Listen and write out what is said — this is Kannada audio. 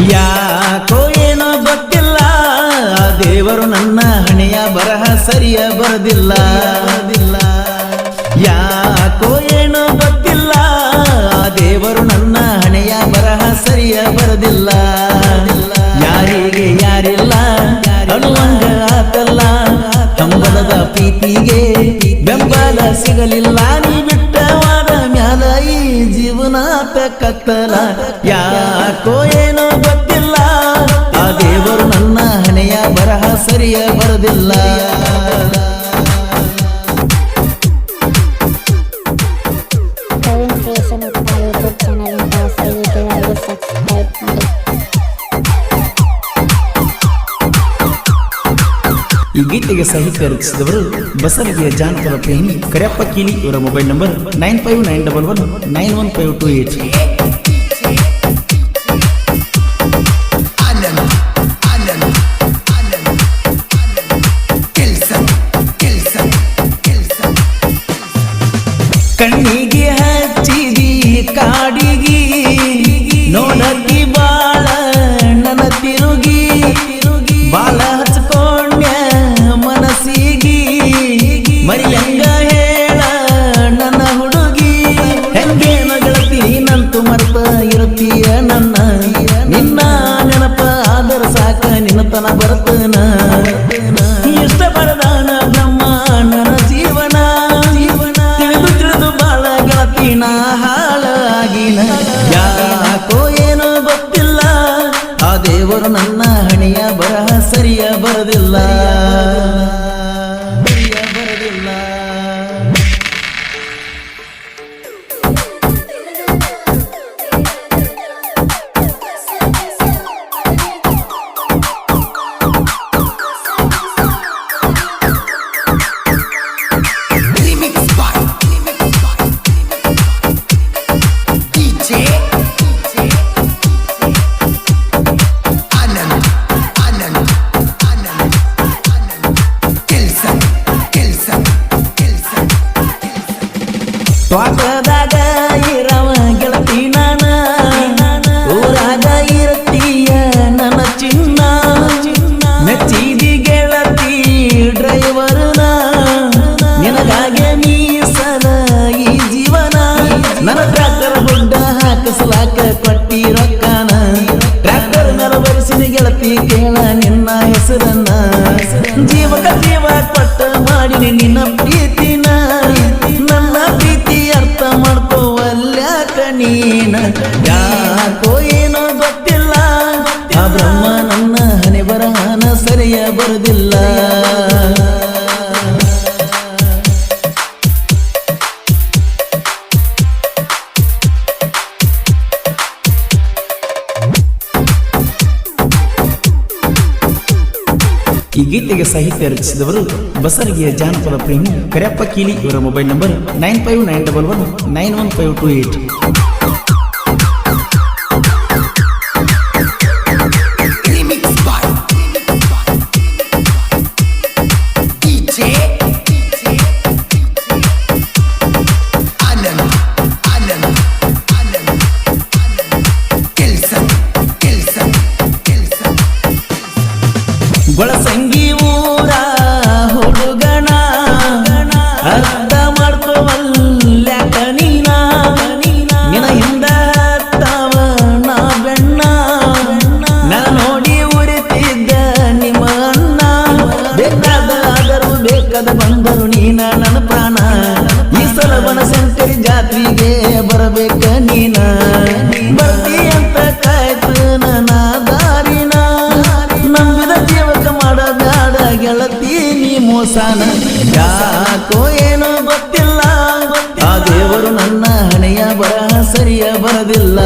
ಯಾಕೋ ಏನೋ ಗೊತ್ತಿಲ್ಲ. ದೇವರು ನನ್ನ ಹಣೆಯ ಬರಹ ಸರಿಯ ಬರದಿಲ್ಲ. ಯಾಕೋ ಏನೋ ಗೊತ್ತಿಲ್ಲ. ದೇವರು ನನ್ನ ಹಣೆಯ ಬರಹ ಸರಿಯ ಬರದಿಲ್ಲ. ಯಾರಿಗೆ ಯಾರಿಲ್ಲ. ಅನುಮಂಗ ಆತಲ್ಲ ಕಂಬಲದ ಪ್ರೀತಿಗೆ ಬೆಂಬಲ ಸಿಗಲಿಲ್ಲ. ನೀ ಬಿಟ್ಟವಾದ ಮ್ಯಾಲ ಈ ಜೀವನ ಕತ್ತಲ ಯಾಕೋ ಏನೋ ಗೊತ್ತಿಲ್ಲ. ಆ ದೇವರು ನನ್ನ ಹಣೆಯ ಬರಹ ಸರಿಯ ಬರದಿಲ್ಲ. ಈ ಗೀತೆಗೆ ಸಾಹಿತ್ಯ ರಚಿಸಿದವರು ಬಸವಗಿಯ ಜಾನಪದ ಪ್ರೇಮಿ ಕರೆಯಪ್ಪ ಕೀಲಿ ಇವರ mobile number nine five nine double one nine one five two eight. ಕಣ್ಣಿಗೆ ಹಚ್ಚಿದಿ ಕಾಡಿಗಿ ನೋಡತಿ ಬಾಳ ಹಣೆಯ ಬರಹ ಸರಿಯ ಬರದಿಲ್ಲ. ತ್ವಾಟದಾಗ ಇರವ ಗೆಳತಿ ನಾನ. ಊರಾಗ ಇರತೀಯ ನನ್ನ ಚಿನ್ನ. ಮೆಚ್ಚಿದಿ ಗೆಳತಿ ನಾನು ನಿನಗಾಗೆ ಮೀಸಲ ಈ ಜೀವನ. ನನ್ನ ಟ್ರ್ಯಾಕ್ಟರ್ ಗುಡ್ಡ ಹಾಕಿಸ್ಲಾಕ ಕೊಟ್ಟಿ ರೊಕ್ಕನ ಟ್ರ್ಯಾಕ್ಟರ್ ಮೇಲೆ ಬರಿಸಿನ ಗೆಳತಿ ಕೇಳ ನಿನ್ನ ಹೆಸರನ್ನ. ಜೀವಕ ಜೀವ ಕೊಟ್ಟ ಮಾಡಿನಿ ನಿನ್ನ ಯಾಕೋ ಏನೋ ಗೊತ್ತಿಲ್ಲ, ಆ ಬ್ರಹ್ಮ ನನ್ನ ಹನಿ ಬರಹನ ಸರಿಯ ಬರುದಿಲ್ಲ. ಈ ಗೀತೆಗೆ ಸಾಹಿತ್ಯ ರಚಿಸಿದವರು ಬಸರಗಿಯ ಜಾನಪದ ಪ್ರೇಮಿ ಕರೆಯಪ್ಪ ಕೀಲಿ ಇವರ mobile number nine five nine double one nine one five two eight. ಮೋಸನ? ಯಾಕೋ ಏನೋ ಗೊತ್ತಿಲ್ಲ. ಆ ದೇವರು ನನ್ನ ಹಣೆಯ ಬರಹ ಸರಿಯ ಬರದಿಲ್ಲ.